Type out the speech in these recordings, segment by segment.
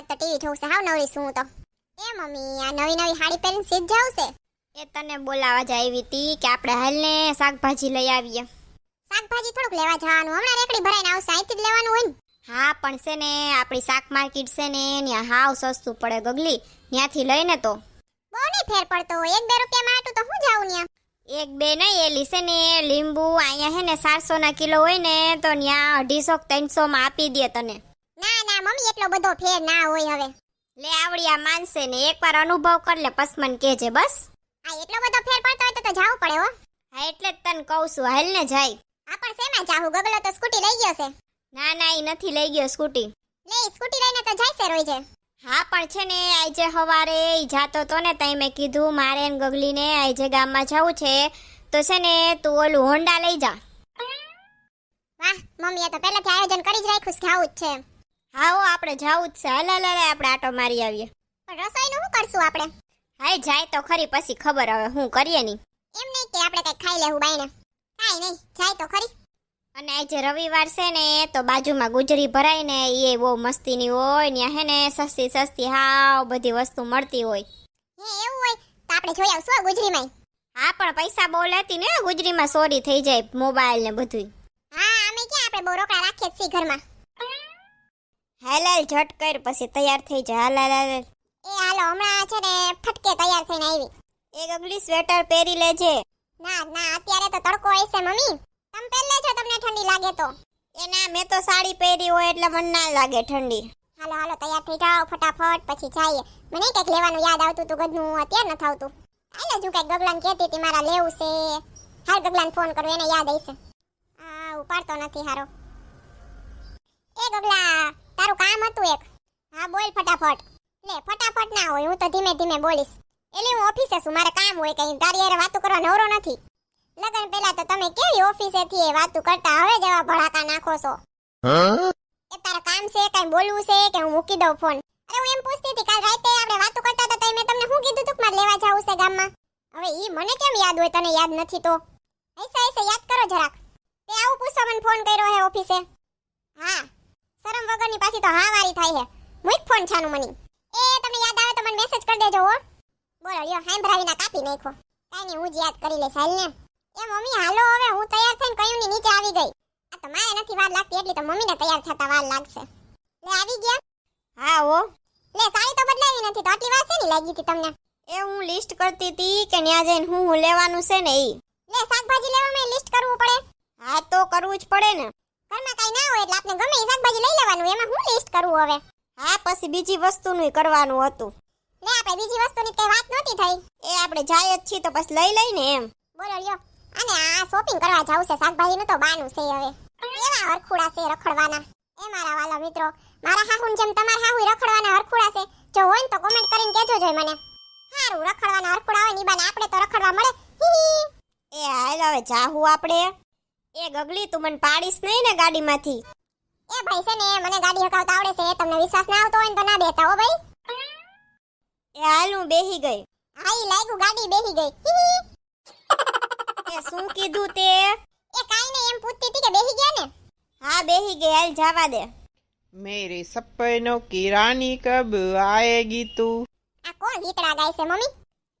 આજ તો ટીવી જોઉં છે. હાવ નવરી છું તો. એ મમ્મી આ નવી નવી સાડી પહેરીને સીધ જાવ છે? એ તને બોલાવા જ આવી હતી કે આપણે હાલને શાકભાજી લઈ આવીએ. શાકભાજી થોડુંક લેવા જવાનું. હમણાં રેકડી ભરાઈને આવશે. અહીંથી જ લેવાનું હોય ને. હા પણ છે ને આપણી શાક માર્કેટ છે ને ત્યાં હાવ સસ્તું પડે ગગલી. ત્યાંથી લઈને તો. બહુ નહીં ફેર પડતો એક બે રૂપિયામાં આટું તો હું જાઉં ત્યાં? એક બે નહીં એલી છે ને લીંબુ અહીંયા હે ને સાતસો ના કિલો હોય ને તો ત્યાં અઢીસો ત્રણસો માં આપી દે તને. ના મમ્મી એટલો બધો ફેર ના હોય હવે. લે આવડી આ માનસે ને એકવાર અનુભવ કર લે પસ મને કહેજે બસ. આ એટલો બધો ફેર પડતો હોય તો તો જાવું પડે હો. હા એટલે જ તને કહું છું હાલ ને જાય. આ પણ શેમાં જાવું? ગગલો તો સ્કૂટી લઈ ગયો છે. ના ના એ નથી લઈ ગયો સ્કૂટી. લે સ્કૂટી લઈને તો જાય છે રોજ હા પણ છે ને આજે સવારે ઈ જાતો તો ને તઈ મેં કીધું મારે ને ગગલીને આજે ગામમાં જવું છે તો છે ને તું ઓલું હોન્ડા લઈ જા. વાહ આ તો પહેલાથી આયોજન કરી જ રાખ્યું છે આવું જ છે. હા હો આપણે જવું જ છે. હાલ હાલ હાલ, આપણે આટો મારી આવીએ. પણ રસોઈનું શું કરશું આપણે? હાય જાય તો ખરી પછી ખબર હવે હું કરીએ નહીં. એમ નહીં કે આપણે કંઈક ખાઈ લેવું બાઈને કાંઈ નહીં જાય તો ખરી. અને આજે રવિવાર છે ને તો બાજુમાં ગુજરી ભરાય ને એ બહુ મસ્તીની હોય ને હે ને સસ્તી સસ્તી હાવ બધી વસ્તુ મળતી હોય. હે એવું હોય? તો આપણે જોઈ આવશું ગુજરીમાં હા પણ પૈસા બહુ લેતી ને ગુજરીમાં ચોરી થઈ જાય મોબાઈલ ને બધું હા અમે ક્યાં આપણે બહુ રોકડા રાખીએ છીએ ઘરમાં? હાલ હાલ ઝટ કર પછી તૈયાર થઈ જા. હાલ હાલ હાલ. એ હાલો હમણાં છે ને ફટકે તૈયાર થઈને આવી. એક અગલી સ્વેટર પહેરી લેજે. ના ના અત્યારે તો તડકો હશે મમ્મી. તમે પહેલે છો તમને ઠંડી લાગે તો. એ ના મેં તો સાડી પહેરી હોય એટલે મને ના લાગે ઠંડી. હાલો હાલો તૈયાર થઈ જાઓ ફટાફટ પછી જઈએ. મને કંઈક લેવાનું યાદ આવતું હતું ગદનું અત્યારે નથી આવતું. હાલો જો કંઈક ગગલાને કહેતી હતી મારા લેવું છે. હાલ ગગલાને ફોન કરું એને યાદ હશે આ ઉપાડતો નથી હારો. એ ગગલા તારું કામ હતું એક. હા બોલ ફટાફટ. લે ફટાફટ ના હોય હું તો ધીમે ધીમે બોલીશ. એટલે હું ઓફિસે છું મારે કામ હોય કઈ. તારી યાર વાતો કરવા નવરો નથી. લગન પહેલા તો તમે કેવી ઓફિસે થી એ વાતો કરતા હવે જવા ભડાકા નાખો છો. એ તારા કામ છે કઈ બોલવું છે કે હું મૂકી દઉં ફોન? અરે હું એમ પૂછતી હતી કાલ રાતે આપણે વાતો કરતા હતા તો મેં તમને શું કીધું તું મારે લેવા જાવું છે ગામમાં? હવે ઈ મને કેમ યાદ હોય તને યાદ નથી તો? હૈસા હૈસા યાદ કરો જરાક. તે આવું પૂછવા મને ફોન કર્યો હે ઓફિસે. હા શરમ વગરની પાછી તો હા વારી થાય હે મુઈક ફોન છાનું મની. એ તમને યાદ આવે તો મને મેસેજ કરી દેજો હો. બોલો લ્યો હાંભરાવીના કાપી નાખો કાઈ નહીં હું જ યાદ કરી લઈશ. હાલ ને. એ મમ્મી હાલો હવે હું તૈયાર થઈને કયું ની નીચે આવી ગઈ. આ તો મારે નથી વાર લાગતી એટલે તો મમ્મીને તૈયાર થતા વાર લાગશે. લે આવી ગયા? હા હો. લે સાડી તો બદલાવી નથી તો આટલી વાર શેની લાગી હતી તમને? એ હું લિસ્ટ કરતી હતી કે ત્યાં જઈને હું હું લેવાનું છે ને ઈ. લે શાકભાજી લેવા મેં લિસ્ટ કરવું પડે? હા તો કરવું જ પડે ને. ઘરમાં કઈ ના હોય એટલે આપણે ગમે એ શાકભાજી લઈ લેવાનું એમાં હું લિસ્ટ કરવું હવે? હા પછી બીજી વસ્તુનું કરવાનું હતું. લે આપણે બીજી વસ્તુની કઈ વાત નહોતી થઈ. એ આપણે જાય જ છીએ તો પછી લઈ લઈને એમ. બોલો લ્યો. અને આ શોપિંગ કરવા જાવ છે શાકભાજીનું તો બાનું છે હવે. એવા હરખુડા છે રખડવાના? એ મારા વાલા મિત્રો મારા હાહુન જેમ તમારા હાહુ રખડવાના હરખુડા છે. જો હોય ને તો કોમેન્ટ કરીને કહેજો જોઈ મને. સારું રખડવાના હરખુડા હોય નીબાને આપણે તો રખડવા મળે. એ હાલ હવે જાહુ આપણે. એ ગગલી તું મને પાડીશ નહીં ને ગાડીમાંથી? એ ભાઈ છે ને મને ગાડી હકાવતા આવડે છે તમને વિશ્વાસ ના આવતો હોય ને તો ના બેતા હો ભાઈ. એ હાલ હું બેહી ગઈ. હાઈ લાગ્યું ગાડી બેહી ગઈ. એ શું કીધું તે? એ કાઈ નહીં એમ પૂછતી હતી કે બેહી ગયા ને? હા બેહી ગઈ હાલ જવા દે. મેરી સપનો કી રાની કબ આયેગી તું? આ કોણ ગીતડા ગાય છે મમ્મી?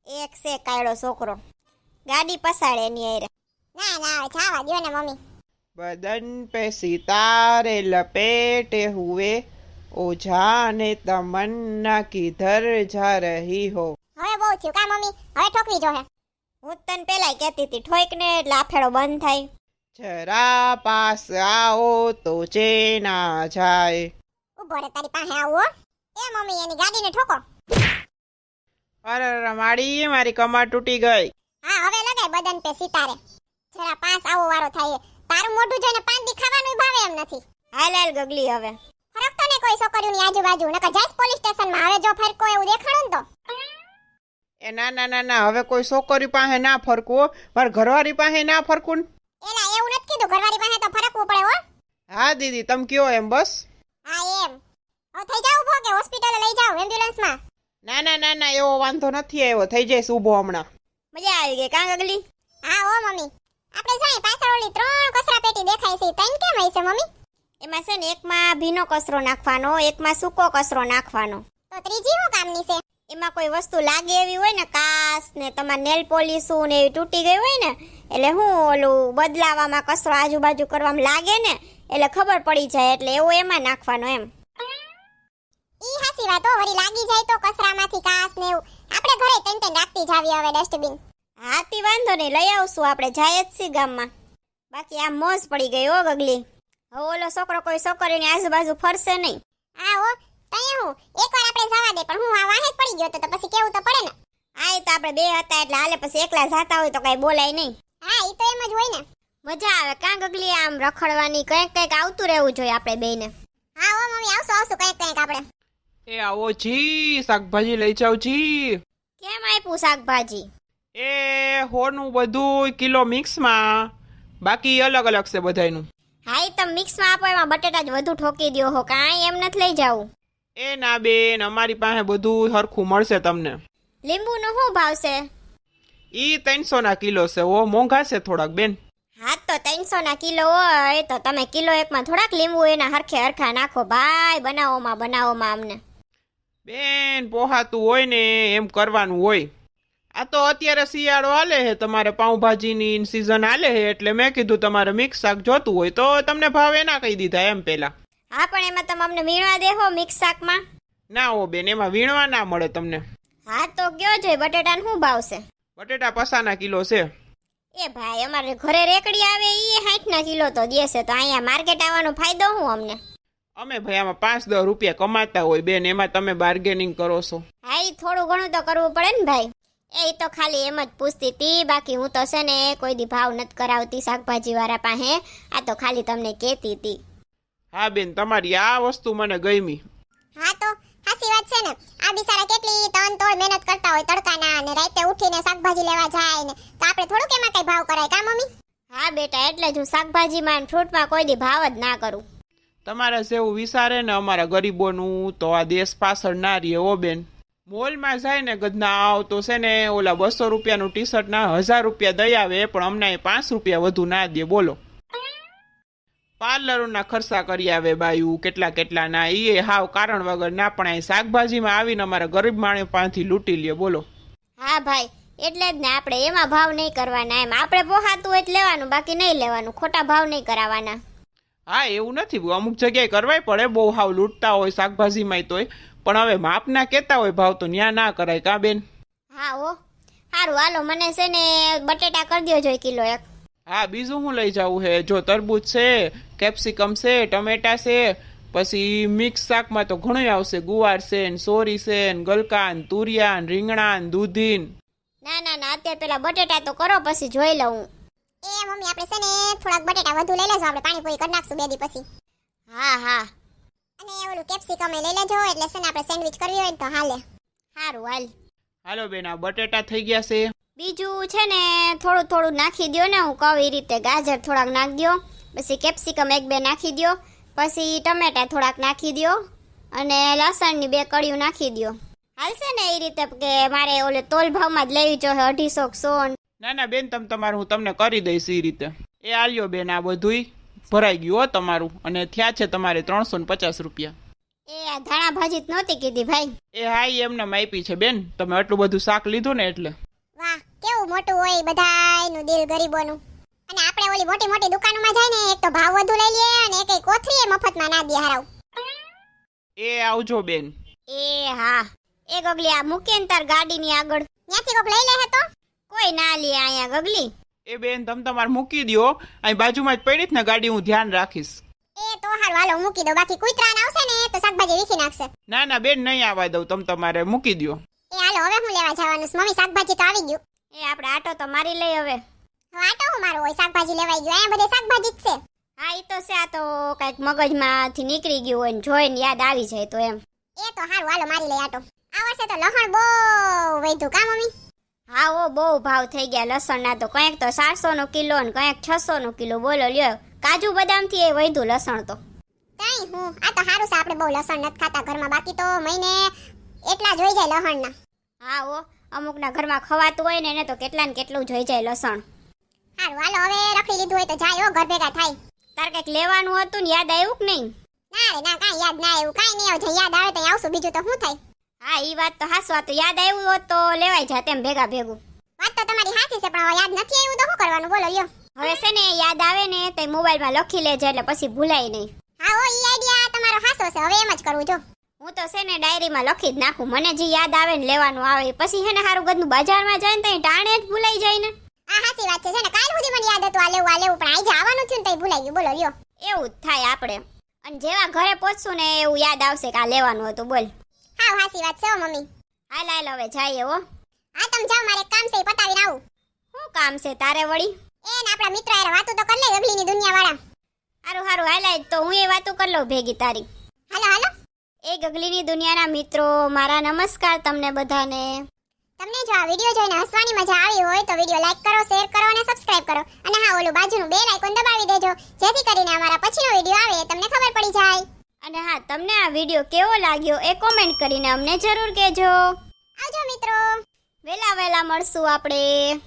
એક સે કાયડો છોકરો. ગાડી પસાડે એની આરે ના ના જાવા દો ને મમ્મી. બદન પે સિતારે લપેટે હુએ ઓઝાને તમન્ના કિધર જા રહી હો. હવે બહુ થયું. કા મમ્મી? હવે ઠોકવી જો હે. હું તને પેલા કહેતી હતી ઠોક ને એટલે આફેડો બંધ થાય. જરા પાસ આવો તો જે ના જાય. ઊભો રે તારી પાસે આવો એ મમ્મી એની ગાડીને ઠોકો. અરે રમાડી મારી કમર તૂટી ગઈ. હા હવે લગાય બદન પે સિતારે. જરા પાસ આવો વારો થાય. તારું મોઢું જોઈને પાંચ દી ખાવાનું ભાવે એમ નથી. હાલ હાલ ગગલી હવે. ફરકતો ને કોઈ છોકરીઓની આજુબાજુ નકર જાઈશ પોલીસ સ્ટેશનમાં. હવે જો ફરકો એવું દેખાડું ને તો. એ ના ના ના ના હવે કોઈ છોકરી પાસે ના ફરકું માર ઘરવાળી પાસે ના ફરકું. એલા એવું નથી કીધું. ઘરવાળી પાસે તો ફરકવું પડે હો. હા દીદી તમે કયો એમ બસ. હા એમ. હવે થઈ જાવ ઊભો કે હોસ્પિટલે લઈ જાવ એમ્બ્યુલન્સમાં? ના ના ના ના એવો વાંધો નથી આવ્યો. થઈ જઈશ ઊભો હમણાં. મજા આવી ગઈ કાં ગગલી? હા ઓ મમ્મી. આપણે જાય પાછળ ઓલી ત્રણ કચરા પેટી દેખાય છે તૈન કેમ હોય છે મમ્મી? એમાં છે ને એકમાં ભીનો કચરો નાખવાનો એકમાં સૂકો કચરો નાખવાનો. તો ત્રીજી શું કામની છે? એમાં કોઈ વસ્તુ લાગે એવી હોય ને કાસ ને તમારે નેલ પોલીસું ને એવી તૂટી ગઈ હોય ને એટલે હું ઓલું બદલાવામાં કચરો આજુબાજુ કરવામાં લાગે ને એટલે ખબર પડી જાય એટલે એવું એમાં નાખવાનો એમ. ઈ હાસી વાત હો વળી લાગી જાય તો કચરામાંથી કાસ ને એવું. આપણે ઘરે તન તન રાખતી જાવી હવે ડસ્ટબિન હાથી વાંધો નહીં લઈ આવશું આપણે જાય જ છીએ ગામમાં. બાકી આમ મોજ પડી ગઈ હો ગગલી. હવે ઓલો છોકરો કોઈ છોકરીની આજુબાજુ ફરશે નહીં. હા હો તઈ હું. એકવાર આપણે જવા દે પણ હું આ વાહે પડી ગયો તો પછી કેવું તો પડે ને? આ તો આપણે બે હતા એટલે હાલે પછી એકલા જાતા હોય તો કઈ બોલાય નહીં. હા એ તો એમ જ હોય ને. મજા આવે કાં ગગલી આમ રખડવાની કંઈક કંઈક આવતું રહેવું જોઈએ આપણે બેયને. હા હો મમ્મી આવશું આવશું કંઈક કંઈક આપણે. એ આવો જી શાકભાજી લઈ જાવ જી. કેમ આપ્યું શાકભાજી? એ હોનું બધું કિલો મિક્સમાં. બાકી અલગ અલગ છે બધાયનું. હા એ તમે મિક્સમાં આપો એમાં બટેટા જ વધુ ઠોકી દો હો કાંઈ એમ નથી લઈ જાવું. એ ના બેન અમારી પાસે બધું સરખું મળશે તમને. લીંબુનો શું ભાવ છે? ઈ ત્રણસો ના કિલો છે ઓ મોંઘા છે થોડાક બેન. હા તો ત્રણસો ના કિલો હોય તો તમે કિલો એકમાં થોડાક લીંબુ એના હરખે હરખા નાખો. ભાઈ બનાવોમાં બનાવોમાં અમને. બેન પોહાતું હોય ને એમ કરવાનું હોય. આ તો અત્યારે શિયાળો હાલે છે તમારે પાઉંભાજીની સિઝન હાલે છે એટલે મેં કીધું તમારે મિક્સ શાક જોતું હોય તો તમને ભાવ એના કહી દીધા એમ પેલા હા પણ એમાં તમે અમને વીણવા દેહો મિક્સ શાકમાં. ના હો બેન એમાં વીણવા ના મળે તમને. હા તો કયો છે બટેટાનો શું ભાવ છે? બટેટા પસાના કિલો છે. એ ભાઈ અમારે ઘરે રેકડી આવે એ ના કિલો તો દેશે તો અહીંયા માર્કેટ આવવાનો ફાયદો શું અમને? અમે ભાઈ આમાં પાંચ દસ રૂપિયા કમાતા હોય બેન એમાં તમે બાર્ગેનિંગ કરો છો. હા એ થોડું ઘણું તો કરવું પડે ને ભાઈ. એ તો ખાલી એમ જ પૂછતી હતી બાકી હું તો છે ને કોઈ દી ભાવ નથી કરાવતી શાકભાજી વાળા પાસે. આ તો ખાલી તમને કહેતી હતી હા બેન તમારી આ વસ્તુ મને ગમી. હા તો સાચી વાત છે ને. આ બિચારા કેટલી તન તોડ મહેનત કરતા હોય તડકાના અને રાતે ઉઠીને શાકભાજી લેવા જાય ને. તો આપણે થોડું કેમાં કઈ ભાવ કરાય કા મમ્મી? હા બેટા એટલે જ હું શાકભાજીમાં અને ફ્રૂટમાં કોઈ દી ભાવ જ ના કરું. તમારા જેવું વિચારે ને અમારા ગરીબોનું તો આ દેશ પાછળ ના રહે ઓ બેન. મોલમાં જાય ને ગદના આવ તો છે ને ઓલા બસો રૂપિયાનું ટી શર્ટ ના હજાર રૂપિયા દઈ આવે પણ અમને પાંચ રૂપિયા વધુ ના દે બોલો. પાર્લરોના ખર્ચા કરી આવે બાયું કેટલા કેટલા ના એ હાવ કારણ વગર ના પણ અહીં શાકભાજીમાં આવીને અમારા ગરીબ માણસ પાસેથી લૂંટી લે બોલો. હા ભાઈ એટલે જ ને આપણે એમાં ભાવ નહીં કરવાના એમ આપણે પોહાતું હોય લેવાનું બાકી નહીં લેવાનું ખોટા ભાવ નહીં કરાવવાના હા એવું નથી અમુક જગ્યાએ કરવાય પડે બહુ હાવ લૂંટતા હોય શાકભાજીમાંય તોય. પણ હવે માપના કહેતા હોય ભાવ તો ન્યા ના કરાય કા બેન? હા ઓ સારું હાલો મને છે ને બટેટા કરી દો જોઈએ કિલો એક. હા બીજું હું લઈ જવું છે જો તરબૂચ છે કેપ્સિકમ છે ટમેટા છે પછી મિક્સ શાકમાં તો ઘણું આવશે. ગુવાર છે ને સોરી છે ને ગલકા ને તુરિયા ને રીંગણા ને દૂધી ને. ના ના ના અત્યારે પેલા બટેટા તો કરો પછી જોઈ લઉં. એ મમ્મી આપણે છે ને થોડાક બટેટા વધુ લઈ લેજો. આપણે પાણીપુરી કરી નાખશું બે દી પછી. હા હા. અને ઓલું કેપ્સિકમ લઈ લેજો એટલે છે ને આપણે સેન્ડવિચ કરવી હોય ને તો હાલે. સારું હાલ. હાલો બેન આ બટેટા થઈ ગયા છે. બીજું છે ને થોડું થોડું નાખી દ્યો ને હું કહું એ રીતે ગાજર થોડાક નાખી દો પછી કેપ્સિકમ એક બે નાખી દ્યો પછી ટમેટા થોડાક નાખી દ્યો અને લસણની બે કળીઓ નાખી દ્યો. હાલશે ને એ રીતે કે મારે ઓલે તોલ ભાવમાં જ લેવી જોઈએ અઢીસો સો. ના ના બેન તમે તમારું હું તમને કરી દઈશ એ રીતે. એ આલ્યો બેન આ બધુંય. ભરાઈ ગયું હો તમારું. અને થયા છે તમારે ત્રણસો ને પચાસ રૂપિયા. એ આ ધાણા ભાજી જ નહોતી કીધી ભાઈ. એ હા ઈ એમને માપી છે બેન. તમે આટલું બધું શાક લીધું ને એટલે. વાહ કેવું મોટું હોય બધાયનું દિલ ગરીબોનું. અને આપણે ઓલી મોટી મોટી દુકાનોમાં જાય ને એક તો ભાવ વધુ લઈ લઈએ અને એક કોથળી મફતમાં ના દે હારાવ. એ આવજો બેન. એ હા એ ગગલી આ મૂકે ને તાર ગાડીની આગળ. ત્યાંથી કોક લઈ લે હે તો? કોઈ ના લે અહીંયા ગગલી. એ બેન તમે તમારે મૂકી દ્યો. અહીં બાજુમાં જ પડી જ ને ગાડી હું ધ્યાન રાખીશ. એ તો હાલ હાલો મૂકી દો બાકી કૂતરાને આવશે ને તો શાકભાજી વીખી નાખશે. ના ના બેન નહીં આવવા દઉં. તમે તમારે મૂકી દ્યો. એ હાલો હવે હું લેવા જવાનું છે? મમ્મી શાકભાજી તો આવી ગયું. એ આપણે આટો તો મારી લઈ હવે. હા આટો હું મારો હોય? શાકભાજી લેવાઈ ગયો. અહીંયા બધે શાકભાજી જ છે. હા એ તો છે આ તો કંઈક મગજમાંથી નીકળી ગયું હોય ને જોઈને યાદ આવી જાય તો એમ. એ તો હારું હાલો મારી લઈ આટો. આ વર્ષે તો લહણ બહુ વધ્યું કા મમ્મી? હા ઓ બહુ ભાવ થઈ ગયા. લસણના તો કંઈક તો ચારસો નો કિલો ને કંઈક છસો નો કિલો. બોલો લ્યો. કાજુ બદામથી એ વધુ લસણ તો. કઈ હું. આ તો સારું છે. આપણે બહુ લસણ નથી ખાતા ઘરમાં. બાકી તો મહિને એટલા જોઈ જાય લસણના હા ઓ અમુકના ઘરમાં ખવાતું હોય ને એને તો કેટલા ને કેટલું જોઈ જાય લસણ. હારું હાલો હવે રખડી લીધું હોય તો જાય હો ઘર ભેગા થાય. તાર કંઈક લેવાનું હતું ને યાદ આવ્યું કે નહીં? ના રે ના કાંઈ યાદ ના આવ્યું. કાંઈ નહીં આવે યાદ આવે તો આવશું. બીજું તો શું થાય? હા એ વાત તો હાસુ વાત તો યાદ આવ્યું હોત તો લેવાય જાત એમ ભેગા ભેગું. વાત તો તમારી સાચી છે પણ હવે યાદ નથી આવ્યું તો શું કરવાનું? બોલો લ્યો. હવે છે ને યાદ આવે ને તો મોબાઈલમાં લખી લેજે એટલે પછી ભૂલાય નહીં. હા ઓ ઈ આઈડિયા તમારો હાસો છે હવે એમ જ કરવું જો. હું તો છે ને ડાયરીમાં લખી જ નાખું. મને જે યાદ આવે ને લેવાનું આવે પછી છે ને સારું ગદનું બજારમાં જાય ને તો ટાણે જ ભૂલાઈ જાય ને. આ હાચી વાત છે છે ને કાલ સુધી મને યાદ હતું આ લેવું આ લેવું પણ આજે આવવાનું થયું ને તો ભૂલાઈ ગયું. બોલો લ્યો. એવું જ થાય આપણે. અને જેવા ઘરે પહોંચશું ને એવું યાદ આવશે કે આ લેવાનું હતું બોલ. હા હાચી વાત છે મમ્મી. હાલ હાલ હવે જાય હો. હા તમ જાઓ મારે કામ છે પતાવીને આવું. શું કામ છે તારે વળી? એ ને આપણા મિત્ર યાર વાતો તો કરી લે ગગલીની દુનિયા વાળા સારું સારું હાલ તો હું એ વાતો કરી લઉં ભેગી તારી. હાલો હાલો. એ ગગલીની દુનિયાના મિત્રો મારા નમસ્કાર તમને બધાને. તમને જો આ વીડિયો જોઈને હસવાની મજા આવી હોય તો વીડિયો લાઈક કરો શેર કરો અને સબસ્ક્રાઇબ કરો. અને હા ઓલું બાજુનું બેલ આઇકોન દબાવી દેજો જેથી કરીને અમારા પછીનો વીડિયો આવે તમને ખબર પડી જાય. અને હા, તમને આ વીડિયો કેવો લાગ્યો એ કોમેન્ટ કરીને અમને જરૂર કહેજો. આવજો મિત્રો. વેલા વેલા મળશું આપણે.